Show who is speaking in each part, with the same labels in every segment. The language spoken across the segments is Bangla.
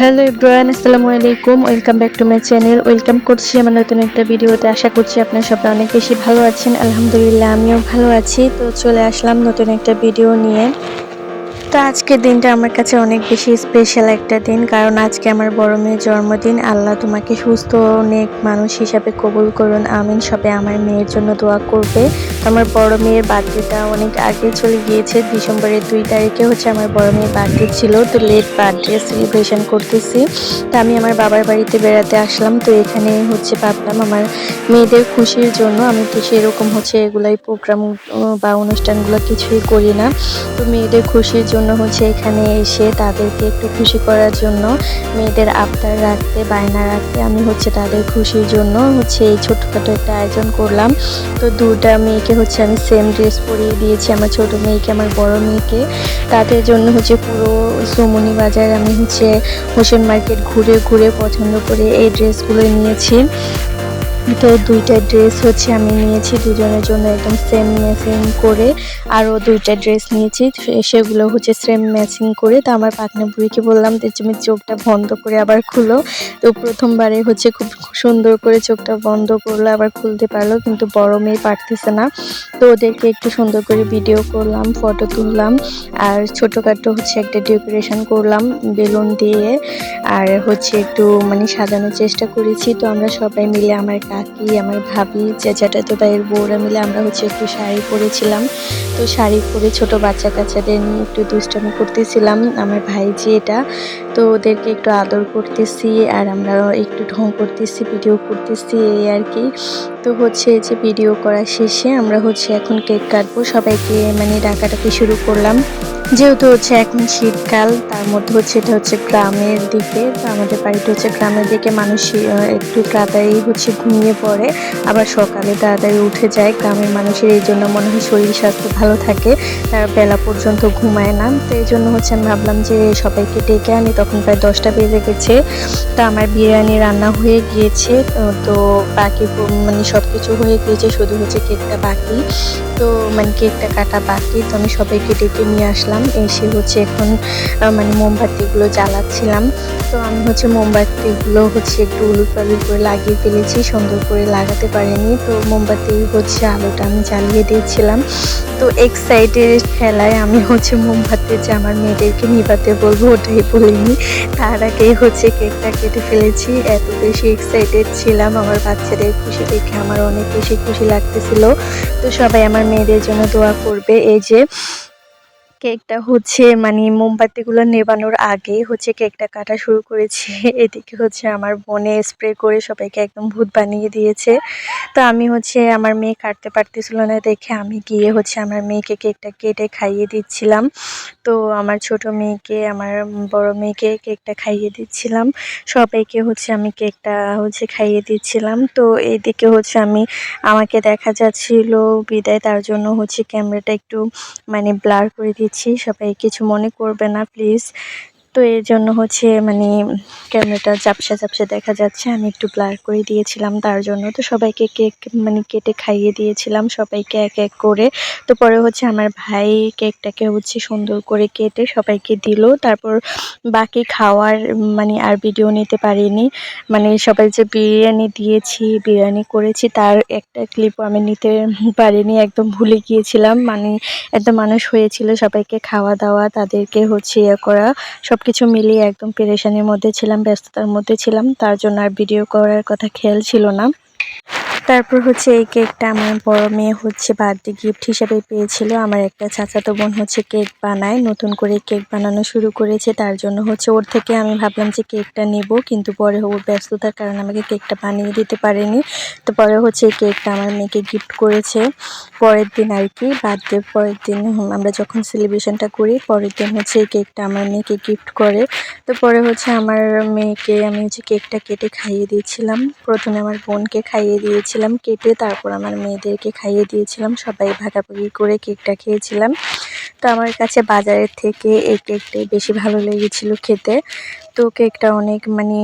Speaker 1: হ্যালো ইব্রান আসসালামু আলাইকুম। Welcome back to my channel welcome করছি আমার নতুন একটা ভিডিওতে। আশা করছি আপনার সবাই অনেক বেশি ভালো আছেন। আলহামদুলিল্লাহ, আমিও ভালো আছি। তো চলে আসলাম নতুন একটা ভিডিও নিয়ে। তো আজকের দিনটা আমার কাছে অনেক বেশি স্পেশাল একটা দিন, কারণ আজকে আমার বড় মেয়ের জন্মদিন। আল্লাহ তোমাকে সুস্থ অনেক মানুষ হিসাবে কবুল করুন, আমিন। সবে আমার মেয়ের জন্য দোয়া করবে। আমার বড় মেয়ের বার্থডেটা অনেক আগে চলে গিয়েছে, ডিসেম্বরের দুই তারিখে হচ্ছে আমার বড় মেয়ের বার্থডে ছিল, তো লেট বার্থডে সেলিব্রেশন করতেছি। তো আমি আমার বাবার বাড়িতে বেড়াতে আসলাম, তো এখানে হচ্ছে ভাবলাম আমার মেয়েদের খুশির জন্য আমি তো সেরকম হচ্ছে এগুলাই প্রোগ্রাম বা অনুষ্ঠানগুলো কিছুই করি না। তো মেয়েদের খুশির জন্য হচ্ছে এখানে এসে তাদেরকে একটু খুশি করার জন্য মেয়েদের আবদার রাখতে, বায়না রাখতে আমি হচ্ছে তাদের খুশির জন্য হচ্ছে এই ছোট্টখাটো একটা আয়োজন করলাম। তো দুটা মেয়েকে হচ্ছে আমি সেম ড্রেস পরিয়ে দিয়েছি, আমার ছোট মেয়েকে, আমার বড় মেয়েকে। তাদের জন্য হচ্ছে পুরো সুমনি বাজার আমি হচ্ছে হোসেন মার্কেট ঘুরে ঘুরে পছন্দ করে এই ড্রেসগুলো নিয়েছি। তো দুইটা ড্রেস হচ্ছে আমি নিয়েছি, দুজনের জন্য একদম সেম ম্যাচিং করে, আরও দুইটা ড্রেস নিয়েছি, সেগুলো হচ্ছে সেম ম্যাচিং করে। তো আমার পাটনা বুড়িকে বললাম যে তুমি চোখটা বন্ধ করে আবার খুলো। তো প্রথমবারে হচ্ছে খুব সুন্দর করে চোখটা বন্ধ করল, আবার খুলতে পারল, কিন্তু বড় মেয়ে পারতেছে না। তো ওদেরকে একটু সুন্দর করে ভিডিও করলাম ফটো তুললাম, আর ছোটোখাটো হচ্ছে একটা ডেকোরেশন করলাম, বেলুন দিয়ে, আর হচ্ছে একটু মানে সাজানোর চেষ্টা করেছি। তো আমরা সবাই মিলে আমার কাকি আমার ভাবি, চেঁচাটা তো ভাইয়ের বউরা মিলে আমরা হচ্ছে একটু শাড়ি পরেছিলাম। তো শাড়ি পরে ছোট বাচ্চা কাচ্চাদের নিয়ে একটু দুষ্টামি করতেছিলাম, আমার ভাই যে এটা। তো ওদেরকে একটু আদর করতেছি আর আমরা একটু ঢং করতেছি, ভিডিও করতেছি, এই আর কি। তো হচ্ছে যে ভিডিও করা শেষে আমরা হচ্ছে এখন কেক কাটবো। সবাইকে মানে ডাকাডাকি শুরু করলাম। যেহেতু হচ্ছে এখন শীতকাল, তার মধ্যে হচ্ছে এটা হচ্ছে গ্রামের দিকে, তো আমাদের বাড়িটা হচ্ছে গ্রামের দিকে, মানুষ একটু তাড়াতাড়ি হচ্ছে ঘুমিয়ে পড়ে, আবার সকালে তাড়াতাড়ি উঠে যায়, গ্রামের মানুষের এই জন্য মনে হয় শরীর স্বাস্থ্য ভালো থাকে, তারা বেলা পর্যন্ত ঘুমায় না, তো এই জন্য হচ্ছে আমি ভাবলাম যে সবাইকে ডেকে আনি, তখন প্রায় দশটা বেজে গেছে, তো আমার বিরিয়ানি রান্না হয়ে গিয়েছে, তো- তো বাকি মানে সব কিছু হয়ে গিয়েছে, শুধু হচ্ছে কেকটা বাকি, তো মানে কেকটা কাটা বাকি, তো আমি সবাইকে ডেকে নিয়ে আসলাম। এসে হচ্ছে এখন মানে মোমবাতিগুলো জ্বালাচ্ছিলাম। তো আমি হচ্ছে মোমবাতিগুলো হচ্ছে একটু উলুট পালুট করে লাগিয়ে ফেলেছি, সুন্দর করে লাগাতে পারিনি। তো মোমবাতি হচ্ছে আলোটা আমি জ্বালিয়ে দিয়েছিলাম। তো এক্সাইটেড খেলায় আমি হচ্ছে মোমবাতি যে আমার মেয়েদেরকে নিভাতে বলব ওটাই বলিনি। তার আগেই হচ্ছে কেকটা কেটে ফেলেছি। এত বেশি এক্সাইটেড ছিলাম, আমার বাচ্চাদের খুশি দেখে আমার অনেক বেশি খুশি লাগতেছিল। তো সবাই আমার মেয়েদের জন্য দোয়া করবে। এই যে কেকটা হচ্ছে মানে মোমবাতিগুলো নেবানোর আগে হচ্ছে কেকটা কাটা শুরু করেছি। এদিকে হচ্ছে আমার বনে স্প্রে করে সবাইকে একদম ভূত বানিয়ে দিয়েছে। তো আমি হচ্ছে আমার মেয়ে কাটতে পারতেছিল না দেখে আমি গিয়ে হচ্ছে আমার মেয়েকে কেকটা কেটে খাইয়ে দিচ্ছিলাম। তো আমার ছোট মেয়েকে, আমার বড় মেয়েকে কেকটা খাইয়ে দিচ্ছিলাম। সবাইকে হচ্ছে আমি কেকটা হচ্ছে খাইয়ে দিচ্ছিলাম। তো এইদিকে হচ্ছে আমি, আমাকে দেখা যাচ্ছিল বিদায়, তার জন্য হচ্ছে ক্যামেরাটা একটু মানে ব্লার করে দিচ্ছি। সবাই কিছু মনে করবে না, প্লিজ। তো এর জন্য হচ্ছে মানে ক্যামেরাটা ঝাপসা ঝাপসা দেখা যাচ্ছে। আমি একটু ব্লার করে দিয়েছিলাম তার জন্য। তো সবাইকে কেক মানে কেটে খাইয়ে দিয়েছিলাম, সবাইকে এক এক করে। তো পরে হচ্ছে আমার ভাই কেকটাকে হচ্ছে সুন্দর করে কেটে সবাইকে দিল। তারপর বাকি খাওয়ার মানে আর ভিডিও নিতে পারিনি। মানে সবাই যে বিরিয়ানি দিয়েছি, বিরিয়ানি করেছি তার একটা ক্লিপও আমি নিতে পারিনি, একদম ভুলে গিয়েছিলাম। মানে এত মানুষ হয়েছিল সবাইকে খাওয়া দাওয়া, তাদেরকে হচ্ছে ইয়ে করা সব কিছু মিলিয়ে একদম পেরেশানির মধ্যে ছিলাম, ব্যস্ততার মধ্যে ছিলাম, তার জন্য আর ভিডিও করার কথা খেয়াল ছিল না। তারপর হচ্ছে এই কেকটা আমার বড় মেয়ে হচ্ছে বার্থডে গিফট হিসেবে পেয়েছিল। আমার একটা চাচাতো বোন হচ্ছে কেক বানায়, নতুন করে কেক বানানো শুরু করেছে। তার জন্য হচ্ছে ওর থেকে আমি ভাবলাম যে কেকটা নেব, কিন্তু পরে ওর ব্যস্ততার কারণে আমাকে কেকটা বানিয়ে দিতে পারেনি। তো পরে হচ্ছে এই কেকটা আমার মেয়েকে গিফট করেছে। পরের দিন আর কি, বার্থডে, পরের দিন আমরা যখন সেলিব্রেশনটা করি, পরের দিন হচ্ছে এই কেকটা আমার মেয়েকে গিফট করে। তো পরে হচ্ছে আমার মেয়েকে আমি হচ্ছে কেকটা কেটে খাইয়ে দিয়েছিলাম। প্রথমে আমার বোনকে খাইয়ে দিয়েছিলাম কেটে তারপর আমার মেয়েদেরকে খাইয়ে দিয়েছিলাম। সবাই ভাগাভাগি করে কেকটা খেয়েছিলাম। তো আমার কাছে বাজারের থেকে এই কেকটাই বেশি ভালো লেগেছিল খেতে। তো কেকটা অনেক মানে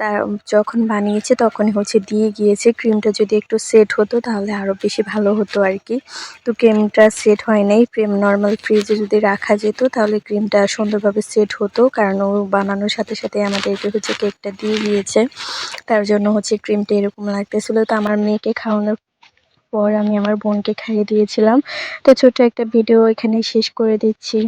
Speaker 1: তা, যখন বানিয়েছে তখনই হচ্ছে দিয়ে গিয়েছে। ক্রিমটা যদি একটু সেট হতো তাহলে আরও বেশি ভালো হতো আর কি। তো ক্রিমটা সেট হয় নাই। ক্রিম, নর্মাল ফ্রিজে যদি রাখা যেত তাহলে ক্রিমটা সুন্দরভাবে সেট হতো। কারণ ও বানানোর সাথে সাথে আমাদেরকে হচ্ছে কেকটা দিয়ে গিয়েছে তার জন্য হচ্ছে ক্রিমটা এরকম লাগতেছিল। তো আমার মেয়েকে খাওয়ানোর পর আমি আমার বোনকে খাইয়ে দিয়েছিলাম। তো ছোট্ট একটা ভিডিও এখানে শেষ করে দিচ্ছি।